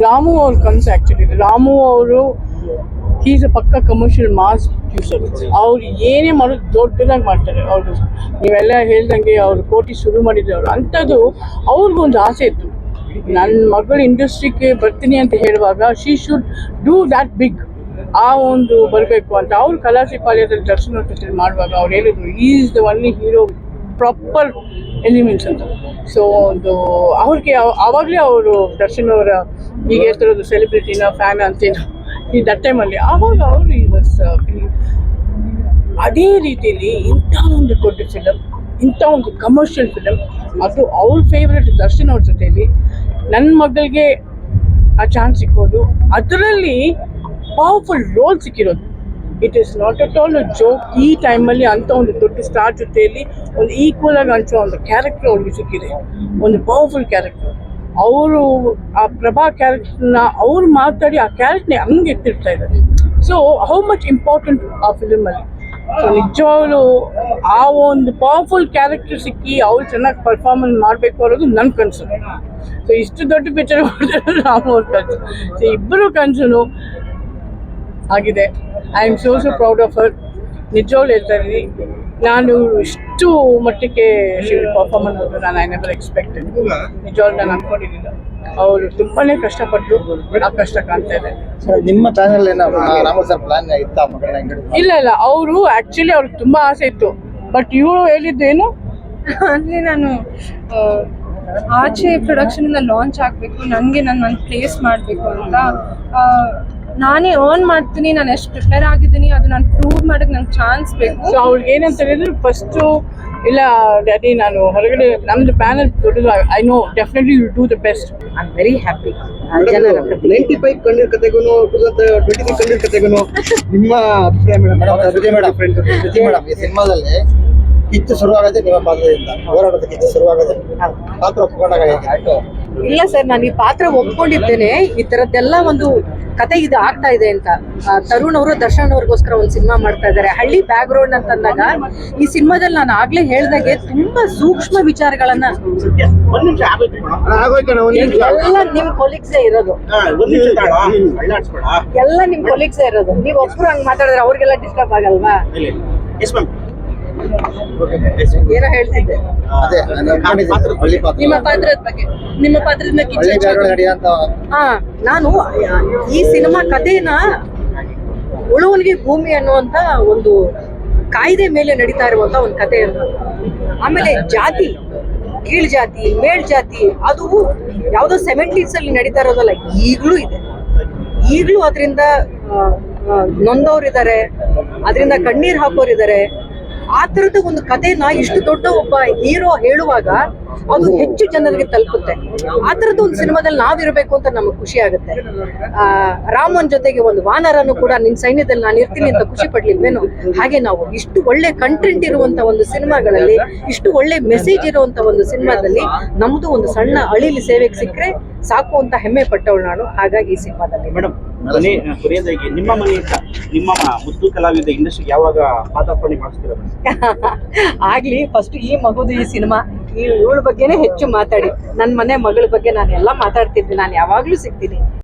ರಾಮು ಅವ್ರ ಕನಸು ಆಕ್ಚುಲಿ ರಾಮು ಅವರು ಈಸ್ ಪಕ್ಕ ಕಮರ್ಷಿಯಲ್ ಮಾಸ್ ಪ್ರೊಡ್ಯೂಸರ್ ಅವ್ರು ಏನೇ ಮಾಡೋದು ದೊಡ್ಡದಾಗಿ ಮಾಡ್ತಾರೆ ಅವರು. ನೀವೆಲ್ಲ ಹೇಳ್ದಂಗೆ ಅವರು ಕೋಟಿ ಶುರು ಮಾಡಿದ್ರು ಅವರು ಅಂಥದ್ದು ಅವ್ರಿಗೊಂದು ಆಸೆ ಇತ್ತು. ನನ್ನ ಮಗಳು ಇಂಡಸ್ಟ್ರಿಗೆ ಬರ್ತೀನಿ ಅಂತ ಹೇಳುವಾಗ she should do that big ಆ ಒಂದು ಬರಬೇಕು ಅಂತ. ಅವ್ರು ಕಲಾಸಿ ಪಾಳ್ಯದಲ್ಲಿ ದರ್ಶನ ಮಾಡುವಾಗ ಅವ್ರು ಹೇಳಿದ್ರು is the only hero proper elements ಅಂತ. ಸೊ ಒಂದು ಅವ್ರಿಗೆ ಆವಾಗಲೇ ಅವರು ದರ್ಶನ್ ಅವರ ಈಗ ಹೇಳ್ತಿರೋದು ಸೆಲೆಬ್ರಿಟಿನ ಫ್ಯಾನ್ ಅಂತೇನು? ಈ ದಟ್ ಟೈಮಲ್ಲಿ ಆವಾಗ ಅವರು ಈ ಅದೇ ರೀತಿಯಲ್ಲಿ ಇಂಥ ಒಂದು ದೊಡ್ಡ ಫಿಲಮ್ ಇಂಥ ಒಂದು ಕಮರ್ಷಿಯಲ್ ಫಿಲಮ್ ಅದು ಅವ್ರ ಫೇವ್ರೆಟ್ ದರ್ಶನ್ ಅವ್ರ ಜೊತೆಯಲ್ಲಿ ನನ್ನ ಮಗಳಿಗೆ ಆ ಚಾನ್ಸ್ ಸಿಕ್ಕೋದು. ಅದರಲ್ಲಿ ಪವರ್ಫುಲ್ ರೋಲ್ ಸಿಕ್ಕಿರೋದು. It is not at all joke ಈ ಟೈಮಲ್ಲಿ ಅಂಥ ಒಂದು ದೊಡ್ಡ ಸ್ಟಾರ್ ಜೊತೆಯಲ್ಲಿ ಒಂದು ಈಕ್ವಲ್ ಆಗಿ ಹಂಚೋ ಒಂದು ಕ್ಯಾರೆಕ್ಟರ್ ಅವ್ರಿಗೆ ಸಿಕ್ಕಿದೆ. ಒಂದು ಪವರ್ಫುಲ್ ಕ್ಯಾರೆಕ್ಟರ್ ಅವರು, ಆ ಪ್ರಭಾ ಕ್ಯಾರೆಕ್ಟರ್ನ ಅವ್ರು ಮಾತಾಡಿ ಆ ಕ್ಯಾರೆಕ್ಟರ್ನ ಹಂಗೆ ಎತ್ತಿರ್ತಾ ಇದ್ದಾರೆ. ಸೊ ಹೌ ಮಚ್ ಇಂಪಾರ್ಟೆಂಟ್ ಆ ಫಿಲಮಲ್ಲಿ ಸೊ ನಿಜವಾಗ್ಲು ಆ ಒಂದು ಪವರ್ಫುಲ್ ಕ್ಯಾರೆಕ್ಟರ್ ಸಿಕ್ಕಿ ಅವ್ರು ಚೆನ್ನಾಗಿ ಪರ್ಫಾರ್ಮೆನ್ಸ್ ಮಾಡಬೇಕು ಅನ್ನೋದು ನನ್ನ ಕನ್ಸು. ಸೊ ಇಷ್ಟು ದೊಡ್ಡ ಪಿಕ್ಚರ್ ರಾಮ್ ಅವ್ರ ಕನ್ಸು. ಸೊ ಇಬ್ಬರು ಕನಸು ಆಗಿದೆ. I am so so proud of her ನಿಜವಾಗ್ಲು ಹೇಳ್ತಾ ಇದ್ದೀನಿ. ನಾನು ಇಷ್ಟು ಮಟ್ಟಕ್ಕೆ ಪರ್ಫಾರ್ಮ್ ಅನ್ನೋದು ನಾನು ಐ ನೆವರ್ ಎಕ್ಸ್ಪೆಕ್ಟ್ ನಿಜವಾಗ್ಲೂ ನಾನು ಅನ್ಕೊಂಡಿರಲಿಲ್ಲ. ಅವರು ತುಂಬಾನೇ ಕಷ್ಟಪಟ್ಟು ಆ ಕಷ್ಟ ಕಾಣ್ತಾ ಇದೆ. ಸರ್ ನಿಮ್ಮ ಚಾನೆಲ್ ಏನೋ ರಾಮ ಸರ್ ಪ್ಲಾನ್ ಇಲ್ಲ ಇಲ್ಲ ಅವರು ಆಕ್ಚುಲಿ ಅವ್ರಿಗೆ ತುಂಬಾ ಆಸೆ ಇತ್ತು. ಬಟ್ ಇವಳು ಹೇಳಿದ್ದೇನು ಅಂದ್ರೆ ನಾನು ಆ, ಆಚೆ ಪ್ರೊಡಕ್ಷನ್ ಇಂದ ಲಾಂಚ್ ಆಗಬೇಕು ನನಗೆ ನನ್ನ ನನ್ನ ಪ್ಲೇಸ್ ಮಾಡಬೇಕು ಅಂತ ಆ, ನಾನೇ ಅರ್ನ್ ಮಾಡ್ತೀನಿ ನಾನು ಎಷ್ಟು ಪ್ರಿಪೇರ್ ಆಗಿದ್ದೀನಿ ಅದು ನಾನು ಪ್ರೂವ್ ಮಾಡೋಕ್ಕೆ ನಂಗೆ ಚಾನ್ಸ್ ಬೇಕು. ಸೊ ಅವ್ಳಿಗೆ ಏನಂತ ಹೇಳಿದ್ರು ಫಸ್ಟು ಇಲ್ಲ ಡ್ಯಾಡಿ ನಾನು ಹೊರಗಡೆ ನಮ್ದು ಪ್ಯಾನಲ್ ದೊಡ್ಡದು I know definitely you do the best I am very happy ninety five ಕಣ್ಣೀರ್ ಕತೆಗೂ ಟ್ವೆಂಟಿ ತ್ರೀ ಕಣ್ಣೀರ್ ಕತೆಗೂ ನಿಮ್ಮ ಅಭಿಪ್ರಾಯ ಮೇಡಮ್? ಈ ಸಿನಿಮಾದಲ್ಲಿ ಕಿಚ್ಚು ಶುರುವಾಗದೆ ನಿಮ್ಮ ಪಾತ್ರದಿಂದ ಹೋರಾಟದ ಕಿಚ್ಚು ಶುರುವಾಗದೆ ಪಾತ್ರ ಒಪ್ಪಿಕೊಂಡಾಗ ಇಲ್ಲ ಸರ್, ನಾನು ಈ ಪಾತ್ರ ಒಪ್ಕೊಂಡಿದ್ದೇನೆ. ಈ ತರದ್ದೆಲ್ಲ ಒಂದು ಕತೆ ಇದು ಆಗ್ತಾ ಇದೆ ಅಂತ. ತರುಣ್ ಅವರು, ದರ್ಶನ್ ಅವ್ರಿಗೋಸ್ಕರ ಒಂದು ಸಿನಿಮಾ ಮಾಡ್ತಾ ಇದ್ದಾರೆ. ಹಳ್ಳಿ ಬ್ಯಾಕ್ ಗ್ರೌಂಡ್ ಅಂತಂದಾಗ ಈ ಸಿನಿಮಾದಲ್ಲಿ ನಾನು ಆಗ್ಲೇ ಹೇಳ್ದಾಗೆ ತುಂಬಾ ಸೂಕ್ಷ್ಮ ವಿಚಾರಗಳನ್ನ ಎಲ್ಲ ನಿಮ್ ಕೊಲೀಗ್ಸೇ ಇರೋದು. ಎಲ್ಲ ನಿಮ್ ಕೊಲೀಗ್ಸೇ ಇರೋದು. ನೀವ್ ಒಬ್ರು ಹಂಗ್ ಮಾತಾಡಿದ್ರೆ ಅವ್ರಿಗೆಲ್ಲ ಡಿಸ್ಟರ್ಬ್ ಆಗಲ್ವಾ. ಏನೋ ಹೇಳ್ತಿದ್ದೆ. ಅದೇ ನಿಮ್ಮ ಪಾತ್ರದ ಬಗ್ಗೆ ನಿಮ್ಮ ಪಾತ್ರದ ಹಳ್ಳಿ ಹಾ ನಾನು ಈ ಸಿನಿಮಾ ಕಥೆನ ಉಳುವನಿಗೆ ಭೂಮಿ ಅನ್ನುವಂತ ಒಂದು ಕಾಯ್ದೆ ಮೇಲೆ ನಡೀತಾ ಇರುವಂತ ಒಂದು ಕಥೆ ಅಂತ. ಆಮೇಲೆ ಜಾತಿ ಕೀಳ್ ಜಾತಿ ಮೇಲ್ ಜಾತಿ ಅದು ಯಾವುದೋ ಸೆವೆಂಟೀಸ್ ಅಲ್ಲಿ ನಡೀತಾ ಇರೋದಲ್ಲ ಈಗಲೂ ಇದೆ. ಈಗಲೂ ಅದರಿಂದ ನೊಂದವ್ರಿದ್ದಾರೆ ಅದರಿಂದ ಕಣ್ಣೀರ್ ಹಾಕೋರಿದ್ದಾರೆ. ಆ ತರದ ಒಂದು ಕಥೆನ ಇಷ್ಟು ದೊಡ್ಡ ಒಬ್ಬ ಹೀರೋ ಹೇಳುವಾಗ ಅದು ಹೆಚ್ಚು ಜನರಿಗೆ ತಲುಪುತ್ತೆ. ಆ ಥರದ ಒಂದು ಸಿನಿಮಾದಲ್ಲಿ ನಾವಿರಬೇಕು ಅಂತ ನಮಗೆ ಖುಷಿ ಆಗುತ್ತೆ. ಆ ರಾಮನ್ ಜೊತೆಗೆ ಒಂದು ವಾನರನ್ನು ಕೂಡ ನಿನ್ನ ಸೈನ್ಯದಲ್ಲಿ ನಾನು ಇರ್ತೀನಿ ಅಂತ ಖುಷಿ ಪಡ್ಲಿಲ್ವೇನು? ಹಾಗೆ ನಾವು ಇಷ್ಟು ಒಳ್ಳೆ ಕಂಟೆಂಟ್ ಇರುವಂತ ಒಂದು ಸಿನಿಮಾಗಳಲ್ಲಿ ಇಷ್ಟು ಒಳ್ಳೆ ಮೆಸೇಜ್ ಇರುವಂತ ಒಂದು ಸಿನಿಮಾದಲ್ಲಿ ನಮ್ದು ಒಂದು ಸಣ್ಣ ಅಳಿಲಿ ಸೇವೆಗೆ ಸಿಕ್ಕರೆ ಸಾಕು ಅಂತ ಹೆಮ್ಮೆ ಪಟ್ಟವಳು ನಾನು. ಹಾಗಾಗಿ ಈ ಸಿನಿಮಾದಲ್ಲಿ. ಮೇಡಮ್ ಮನೆ ಕೊನೆಯದಾಗಿ ನಿಮ್ಮ ಮನೆಯಿಂದ ನಿಮ್ಮ ಮುದ್ದು ಕಲಾವಿದ ಇಂಡಸ್ಟ್ರಿಗೆ ಯಾವಾಗ ಪಾದಾರ್ಪಣೆ ಮಾಡಿಸ್ತೀರ? ಆಗ್ಲಿ ಫಸ್ಟ್ ಈ ಮಗುದು ಈ ಸಿನಿಮಾ. ಈ ಇವಳ ಬಗ್ಗೆನೇ ಹೆಚ್ಚು ಮಾತಾಡಿ. ನನ್ನ ಮನೆ ಮಗಳ ಬಗ್ಗೆ ನಾನು ಎಲ್ಲ ಮಾತಾಡ್ತಿದ್ದೆ. ನಾನು ಯಾವಾಗ್ಲೂ ಸಿಗ್ತೀನಿ.